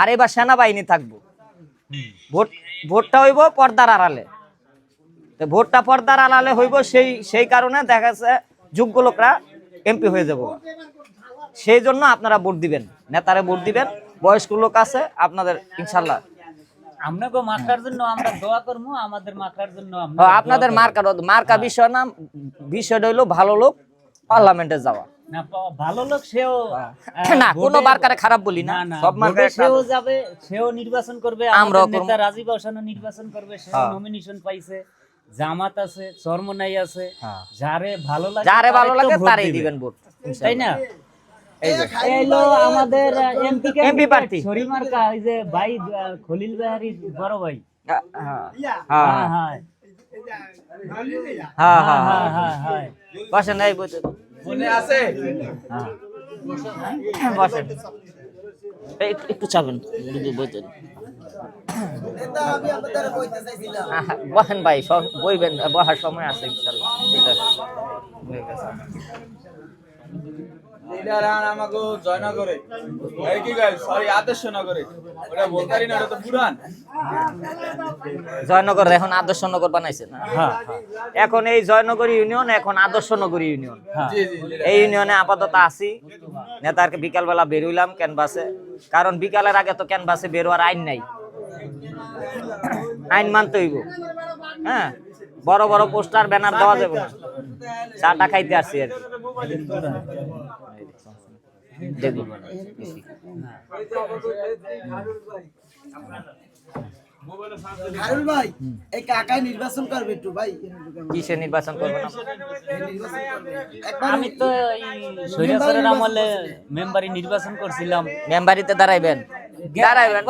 আর এবার সেনাবাহিনী থাকব। ভোট ভোটটা হইব পর্দার আড়ালে। তো ভোটটা পর্দার আড়ালে হইব সেই সেই কারণে দেখা যাচ্ছে যোগ্য লোকরা এমপি হয়ে যাব। সেই জন্য আপনারা ভোট দিবেন। নেতারে ভোট দিবেন বয়স্ক লোক আছে আপনাদের ইনশাল্লাহ মার্কার জন্য আমরা দোয়া করব আমাদের মার্কার জন্য আপনাদের মার্কা মার্কা বিষয় না বিষয়টা হইল ভালো লোক পার্লামেন্টে যাওয়া। না ভালো লোক সেও না কোনো ভোটে- খারাপ বলি না। না না সব মার্কারে সেও যাবে সেও নির্বাচন করবে আমরাও নেতা রাজীব হাসানও নির্বাচন করবে সেও। নমিনেশন পাইছে জামাত আছে চরমনাই আছে। যারে ভালো লাগে যারে ভালো লাগে তারই দিবেন ভোট তাই না? এই যে। এলো আমাদের এমপি MP শরীমার্কা এই যে ভাই খলিল বাহারি বড় ভাই। হ্যাঁ। হ্যাঁ। হ্যাঁ হ্যাঁ। হ্যাঁ হ্যাঁ হ্যাঁ। হ্যাঁ, একটু চাবেন বইতেন বহেন ভাই বইবেন বহার সময় আছে ইনশাল্লাহ। ঠিক আছে। লিডার আর আমাকে জয়নগরে। এই কি গাই সরি আদর্শ ওটা বলতারি না ওটা তো পুরান। জয়নগর এখন আদর্শ নগর বানাইছে না? হ্যাঁ এখন এই জয়নগর ইউনিয়ন এখন আদর্শ নগর ইউনিয়ন। হ্যাঁ। জি জি leader। এই ইউনিয়নে আপাতত আছি। নেতার বিকালবেলা বেরোইলাম ক্যানভাসে। কারণ বিকালের আগে তো ক্যানভাসে বেরোয়ার আইন নাই। আইন মানতে হইব। হ্যাঁ? বড় বড় পোস্টার ব্যানার দেওয়া যাবে না। চাটা খাইতে আসছি আর কি। দেখুন খায়রুল ভাই এই কাকাই নির্বাচন করবে একটু ভাই। কিসে নির্বাচন করব না? করবে আমি তো সৈরাসরের আমলে মেম্বারি নির্বাচন করছিলাম। মেম্বারিতে দাঁড়াইবেন। দাঁড়াইবেন।